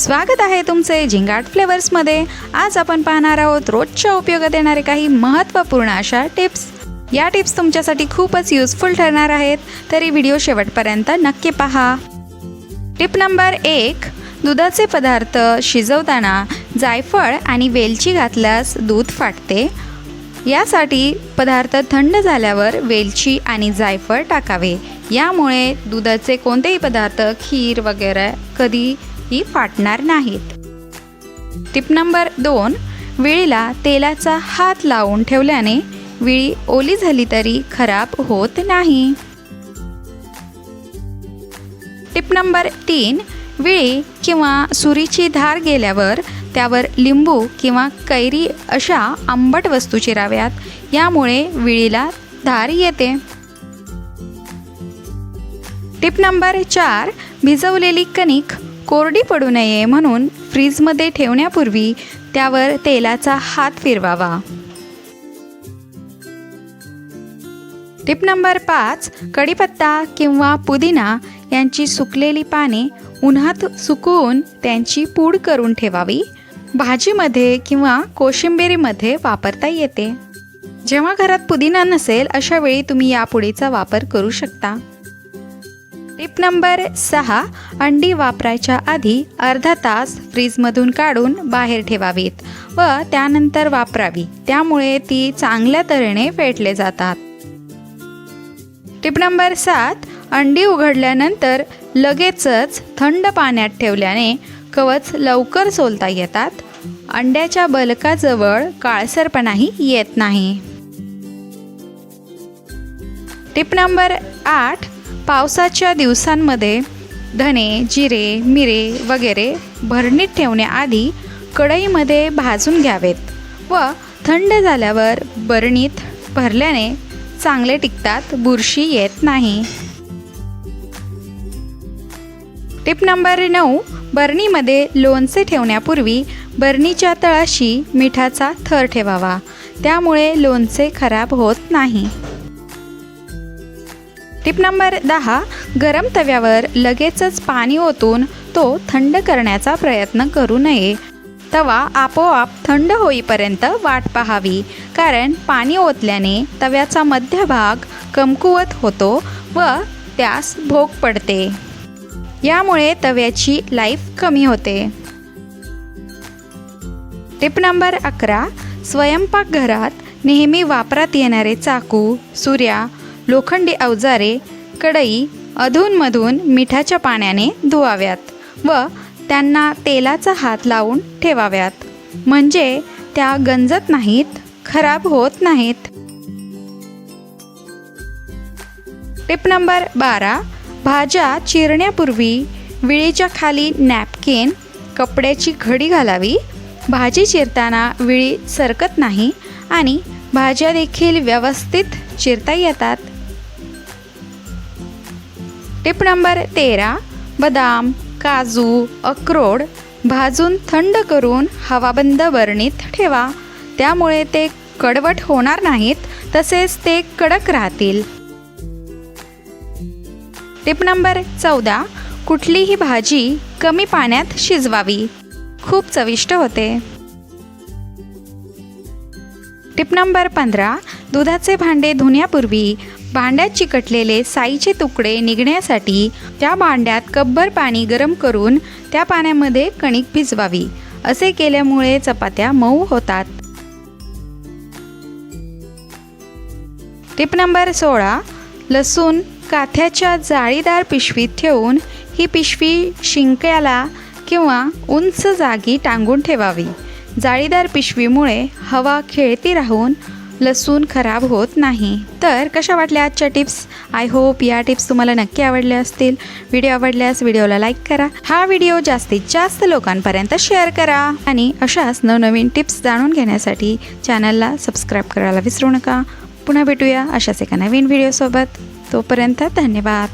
स्वागत आहे तुमचे झिंगाट फ्लेवर्समध्ये. आज आपण पाहणार आहोत रोजच्या उपयोगात येणारे काही महत्त्वपूर्ण अशा टिप्स. या टिप्स तुमच्यासाठी खूपच युजफुल ठरणार आहेत तरी व्हिडिओ शेवटपर्यंत नक्की पहा. टिप नंबर एक दुधाचे पदार्थ शिजवताना जायफळ आणि वेलची घातल्यास दूध फाटते. यासाठी पदार्थ थंड झाल्यावर वेलची आणि जायफळ टाकावे. यामुळे दुधाचे कोणतेही पदार्थ खीर वगैरे कधी ही फाटणार नाहीत. टिप नंबर दोन विळीला तेलाचा हात लावून ठेवल्याने विळी ओली झाली तरी खराब होत नाही. टिप नंबर तीन विळी किंवा सुरीची धार गेल्यावर त्यावर लिंबू किंवा कैरी अशा आंबट वस्तू चिराव्यात यामुळे विळीला धार येते. टिप नंबर चार भिजवलेली कणिक कोरडी पडू नये म्हणून फ्रीजमध्ये ठेवण्यापूर्वी त्यावर तेलाचा हात फिरवावा. टिप नंबर पाच कढीपत्ता किंवा पुदिना यांची सुकलेली पाने उन्हात सुकवून त्यांची पूड करून ठेवावी. भाजीमध्ये किंवा कोशिंबिरीमध्ये वापरता येते. जेव्हा घरात पुदिना नसेल अशा वेळी तुम्ही या पुडीचा वापर करू शकता. टिप नंबर सहा अंडी वापरायच्या आधी अर्धा तास फ्रीजमधून काढून बाहेर ठेवावीत व त्यानंतर वापरावी. त्यामुळे ती चांगल्या तऱ्हेने फेटले जातात. टिप नंबर सात अंडी उघडल्यानंतर लगेचच थंड पाण्यात ठेवल्याने कवच लवकर सोलता येतात. अंड्याच्या बलकाजवळ काळसरपणाही येत नाही. टिप नंबर आठ पावसाच्या दिवसांमध्ये धने जिरे मिरे वगैरे भरणीत ठेवण्याआधी कढईमध्ये भाजून घ्यावेत व थंड झाल्यावर बरणीत भरल्याने चांगले टिकतात बुरशी येत नाही. टिप नंबर नऊ बरणीमध्ये लोणचे ठेवण्यापूर्वी बरणीच्या तळाशी मिठाचा थर ठेवावा. त्यामुळे लोणचे खराब होत नाही. टिप नंबर दहा गरम तव्यावर लगेचच पाणी ओतून तो थंड करण्याचा प्रयत्न करू नये. तवा आपोआप थंड होईपर्यंत वाट पाहावी कारण पाणी ओतल्याने तव्याचा मध्यभाग कमकुवत होतो व त्यास भोग पडते. यामुळे तव्याची लाईफ कमी होते. टिप नंबर अकरा स्वयंपाकघरात नेहमी वापरात येणारे चाकू सुऱ्या लोखंडी अवजारे कढई अधूनमधून मिठाच्या पाण्याने धुवाव्यात व त्यांना तेलाचा हात लावून ठेवाव्यात. म्हणजे त्या गंजत नाहीत खराब होत नाहीत. टिप नंबर बारा भाज्या चिरण्यापूर्वी विळीच्या खाली नॅपकिन कपड्याची घडी घालावी. भाजी चिरताना विळी सरकत नाही आणि भाज्या देखील व्यवस्थित चिरता येतात. टिप नंबर तेरा बदाम काजू अक्रोड भाजून थंड करून हवाबंद बरणीत ठेवा. त्यामुळे ते कडवट होणार नाहीत तसेच ते कडक राहतील. टिप नंबर चौदा कुठलीही भाजी कमी पाण्यात शिजवावी. खूप चविष्ट होते. टिप नंबर पंधरा दुधाचे भांडे धुण्यापूर्वी भांड्यात चिकटलेले साईचे तुकडे निघण्यासाठी त्या भांड्यात कब्बर पाणी गरम करून त्या पाण्यामध्ये कणिक भिजवावी. असे केल्यामुळे चपात्या मऊ होतात. टिप नंबर सोळा. लसूण काथ्याच्या जाळीदार पिशवीत ठेवून ही पिशवी शिंक्याला किंवा उंच जागी टांगून ठेवावी. जाळीदार पिशवीमुळे हवा खेळती राहून लसूण खराब होत नाही. तर कशा वाटल्या आजच्या टिप्स? आय होप या टिप्स तुम्हाला नक्की आवडल्या असतील. व्हिडिओ आवडल्यास व्हिडिओला लाईक करा. हा व्हिडिओ जास्तीत जास्त लोकांपर्यंत शेअर करा. आणि अशाच नवनवीन टिप्स जाणून घेण्यासाठी चॅनलला सबस्क्राईब करायला विसरू नका. पुन्हा भेटूया अशाच एका नवीन व्हिडिओसोबत तोपर्यंत धन्यवाद.